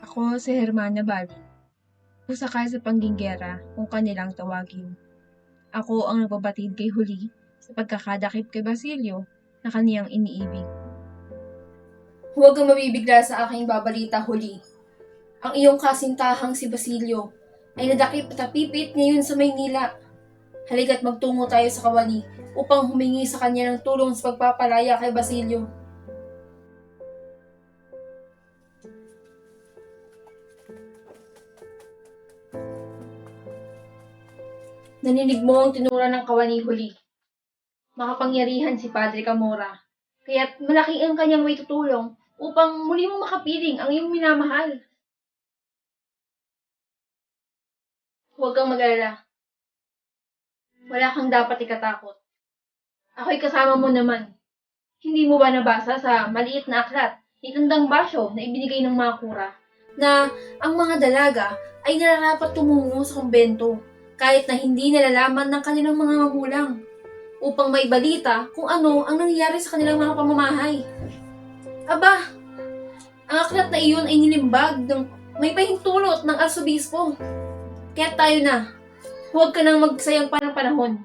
Ako si Hermana Bali. Pusakay sa pangginggera kung kanilang tawagin. Ako ang nagbabatid kay Huli sa pagkakadakip kay Basilio na kaniyang iniibig. Huwag kang mabibigla sa aking babalita huli. Ang iyong kasintahang si Basilio ay nadakip at napipit ngayon sa Maynila. Halika't magtungo tayo sa kawani upang humingi sa kanya ng tulong sa pagpapalaya kay Basilio. Naninig mo ang tinura ng kawani huli. Makapangyarihan si Padre Camora. Kaya't malaki ang kanyang may tutulong upang muli mong makapiling ang iyong minamahal. Huwag kang mag-alala. Wala kang dapat ikatakot. Ako'y kasama mo naman. Hindi mo ba nabasa sa maliit na aklat ni Tandang Basyo na ibinigay ng mga kura na ang mga dalaga ay nararapat tumungo sa kumbento kahit na hindi nalalaman ng kanilang mga magulang upang maibalita kung ano ang nangyayari sa kanilang mga pamamahay. Aba, ang aklat na iyon ay nilimbag ng may pahintulot ng arsobispo. Kaya tayo na, huwag ka nang magsayang pa ng panahon.